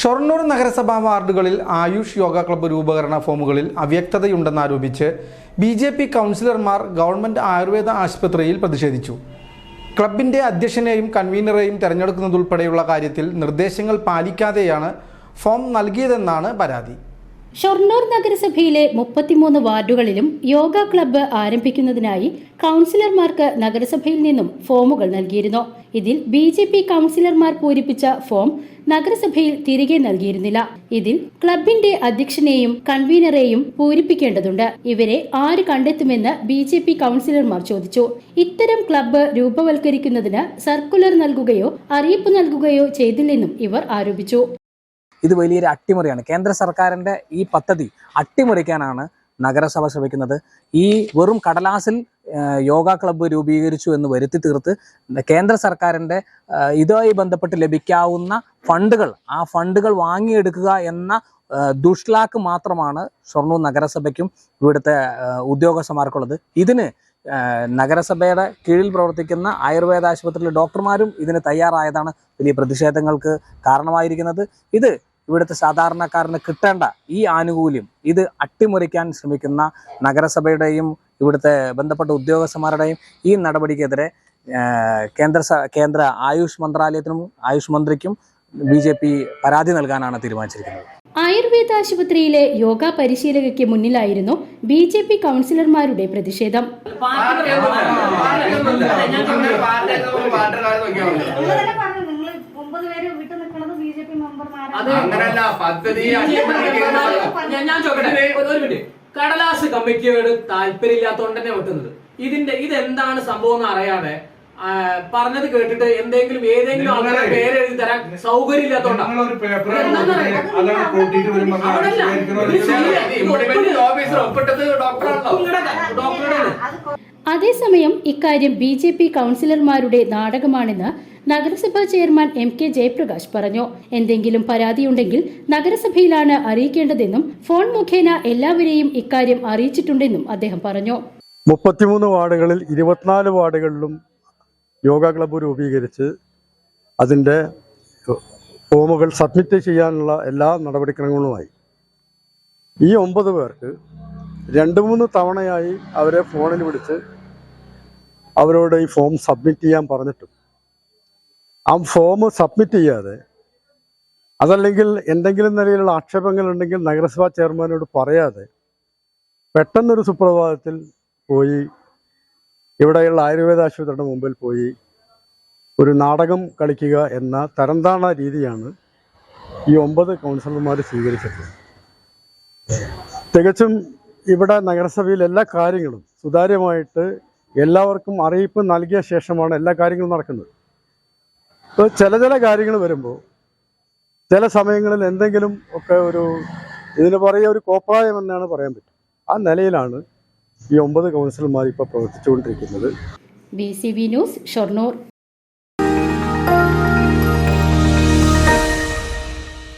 Shoranur നഗരസഭാ വാർഡുകളിൽ Ayush yoga club രൂപകരണ ഫോമുകളിൽ അവ്യക്തതയുണ്ടെന്നാരോപിച്ച് ബി ജെ പി കൗൺസിലർമാർ ഗവൺമെന്റ് ആയുർവേദ ആശുപത്രിയിൽ പ്രതിഷേധിച്ചു. ക്ലബിന്റെ അധ്യക്ഷനെയും കൺവീനറെയും തെരഞ്ഞെടുക്കുന്നതുൾപ്പെടെയുള്ള കാര്യത്തിൽ നിർദ്ദേശങ്ങൾ പാലിക്കാതെയാണ് ഫോം നൽകിയതെന്നാണ് പരാതി. ഷൊർണൂർ നഗരസഭയിലെ മുപ്പത്തിമൂന്ന് വാർഡുകളിലും യോഗ ക്ലബ്ബ് ആരംഭിക്കുന്നതിനായി കൗൺസിലർമാർക്ക് നഗരസഭയിൽ നിന്നും ഫോമുകൾ നൽകിയിരുന്നു. ഇതിൽ ബി ജെ പി കൗൺസിലർമാർ പൂരിപ്പിച്ച ഫോം നഗരസഭയിൽ തിരികെ നൽകിയിരുന്നില്ല. ഇതിൽ ക്ലബിന്റെ അധ്യക്ഷനെയും കൺവീനറെയും പൂരിപ്പിക്കേണ്ടതുണ്ട്. ഇവരെ ആര് കണ്ടെത്തുമെന്ന് ബി ജെ പി കൗൺസിലർമാർ ചോദിച്ചു. ഇത്തരം ക്ലബ്ബ് രൂപവൽക്കരിക്കുന്നതിന് സർക്കുലർ നൽകുകയോ അറിയിപ്പ് നൽകുകയോ ചെയ്തില്ലെന്നും ഇവർ ആരോപിച്ചു. ഇത് വലിയൊരു അട്ടിമറിയാണ്. കേന്ദ്ര സർക്കാരിന്റെ ഈ പദ്ധതി അട്ടിമറിക്കാനാണ് നഗരസഭ ശ്രമിക്കുന്നത്. ഈ വെറും കടലാസിൽ യോഗ ക്ലബ്ബ് രൂപീകരിച്ചു എന്ന് വരുത്തി തീർത്ത് കേന്ദ്ര സർക്കാരിന്റെ ഇതുമായി ബന്ധപ്പെട്ട് ലഭിക്കാവുന്ന ഫണ്ടുകൾ ആ ഫണ്ടുകൾ വാങ്ങിയെടുക്കുക എന്ന ദുഷ്ലാക്ക് മാത്രമാണ് ഷൊർണൂർ നഗരസഭയ്ക്കും ഇവിടുത്തെ ഉദ്യോഗസ്ഥന്മാർക്കുള്ളത്. ഇതിന് നഗരസഭയുടെ കീഴിൽ പ്രവർത്തിക്കുന്ന ആയുർവേദ ആശുപത്രിയിലെ ഡോക്ടർമാരും ഇതിന് തയ്യാറായതാണ്. വലിയ പ്രതിഷേധങ്ങൾക്ക് കാരണമായിരിക്കുന്നത്. ഇത് ഇവിടുത്തെ സാധാരണക്കാരന് കിട്ടേണ്ട ഈ ആനുകൂല്യം ഇത് അട്ടിമറിക്കാൻ ശ്രമിക്കുന്ന നഗരസഭയുടെയും ഇവിടുത്തെ ബന്ധപ്പെട്ട ഉദ്യോഗസ്ഥന്മാരുടെയും ഈ നടപടിക്കെതിരെ കേന്ദ്ര കേന്ദ്ര ആയുഷ് മന്ത്രാലയത്തിനും ആയുഷ് മന്ത്രിക്കും ബി പരാതി നൽകാനാണ് തീരുമാനിച്ചിരിക്കുന്നത്. ആയുർവേദ ആശുപത്രിയിലെ യോഗ പരിശീലകയ്ക്ക് മുന്നിലായിരുന്നു ബി ജെ പി കൗൺസിലർമാരുടെ പ്രതിഷേധം. ഞാൻ ചോദിക്കട്ടെ? ഒരു മിനിറ്റ്. കടലാസ് കമ്മിറ്റിയോട് താല്പര്യമില്ലാത്തോണ്ട് തന്നെ വെട്ടുന്നത്. ഇതിന്റെ ഇതെന്താണ് സംഭവം എന്ന് അറിയാതെ പറഞ്ഞത് കേട്ടിട്ട് എന്തെങ്കിലും ഏതെങ്കിലും പേരെഴുതി നിങ്ങളെ- പേര് എഴുതി തരാൻ സൗകര്യം ഇല്ലാത്തോണ്ടാണ് നിങ്ങളൊരു പേപ്പർ എന്താണെന്നറിയോ? അതാണ് കൂട്ടിയിട്ട് വരുമ്പോ അവിടെയല്ല. ആവിഷ്കരിക്കുന്ന ഇത് ശരിയാ. ഒരു- ഇംപ്ലിമെന്റിംഗ് ഓഫീസർ ഒപ്പിട്ടത് ഡോക്ടറാണല്ലോ ഡോക്ടറുടെ അത് കൊ- അതേസമയം ഇക്കാര്യം ബി ജെ പി കൗൺസിലർമാരുടെ നാടകമാണെന്ന് നഗരസഭാ ചെയർമാൻ എം കെ ജയപ്രകാശ് പറഞ്ഞു എന്തെങ്കിലും പരാതിയുണ്ടെങ്കിൽ നഗരസഭയിലാണ് അറിയിക്കേണ്ടതെന്നും ഫോൺ മുഖേന എല്ലാവരെയും ഇക്കാര്യം അറിയിച്ചിട്ടുണ്ടെന്നും അദ്ദേഹം പറഞ്ഞു മുപ്പത്തിമൂന്ന് വാർഡുകളിൽ ഇരുപത്തിനാല് വാർഡുകളിലും യോഗ ക്ലബ്ബ് രൂപീകരിച്ച് അതിന്റെ ഫോമുകൾ സബ്മിറ്റ് ചെയ്യാനുള്ള എല്ലാ നടപടിക്രമങ്ങളുമായി. ഈ ഒമ്പത് പേർക്ക് രണ്ട് മൂന്ന് തവണയായി അവരെ ഫോണിൽ വിളിച്ച് അവരോട് ഈ ഫോം സബ്മിറ്റ് ചെയ്യാൻ പറഞ്ഞിട്ടും. ആ ഫോം സബ്മിറ്റ് ചെയ്യാതെ അതല്ലെങ്കിൽ എന്തെങ്കിലും നിലയിലുള്ള ആക്ഷേപങ്ങൾ ഉണ്ടെങ്കിൽ നഗരസഭാ ചെയർമാനോട് പറയാതെ പെട്ടെന്നൊരു സുപ്രഭാതത്തിൽ പോയി ഇവിടെയുള്ള ആയുർവേദ ആശുപത്രിയുടെ മുമ്പിൽ പോയി ഒരു നാടകം കളിക്കുക എന്ന തരംതാണ രീതിയാണ് ഈ ഒമ്പത് കൗൺസിലർമാർ സ്വീകരിച്ചത്. തികച്ചും ഇവിടെ നഗരസഭയിൽ എല്ലാ കാര്യങ്ങളും സുതാര്യമായിട്ട് എല്ലാവർക്കും അറിയിപ്പ് നൽകിയ ശേഷമാണ് എല്ലാ കാര്യങ്ങളും നടക്കുന്നത്. ഇപ്പോൾ ചില ചില കാര്യങ്ങൾ വരുമ്പോൾ ചില സമയങ്ങളിൽ എന്തെങ്കിലും ഒക്കെ ഒരു ഇതിന് പറയുക ഒരു കോപ്രായം എന്നാണ് പറയാൻ പറ്റും. ആ നിലയിലാണ് ഈ ഒമ്പത് കൗൺസിലർമാർ ഇപ്പോൾ പ്രവർത്തിച്ചുകൊണ്ടിരിക്കുന്നത്. B C B news Shoranur.